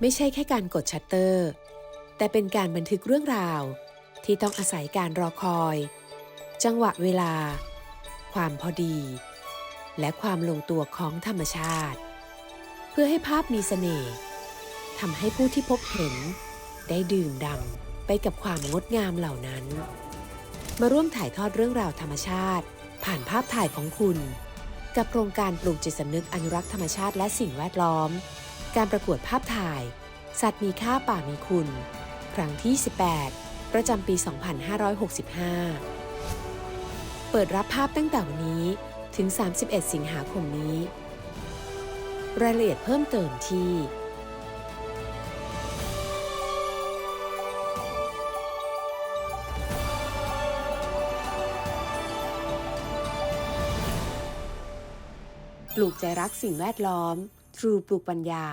ไม่ใช่แค่การกดชัตเตอร์ แต่เป็นการบันทึกเรื่องราว ที่ต้องอาศัยการรอคอย จังหวะเวลา ความพอดี และความลงตัวของธรรมชาติ เพื่อให้ภาพมีเสน่ห์ทำให้ผู้ที่พบเห็น ได้ดื่มด่ำไปกับความงดงามเหล่านั้น มาร่วมถ่ายทอดเรื่องราวธรรมชาติ ผ่านภาพถ่ายของคุณ กับโครงการปลูกจิตสำนึกอนุรักษ์ธรรมชาติและสิ่งแวดล้อม การประกวดภาพถ่าย สัตว์มีค่าป่ามีคุณ ครั้งที่ 18 ประจำปี 2565 เปิดรับภาพตั้งแต่วันนี้ถึง 31 สิงหาคมนี้ รายละเอียดเพิ่มเติมที่ปลูกใจรักสิ่งแวดล้อมทรูปลูกปัญญา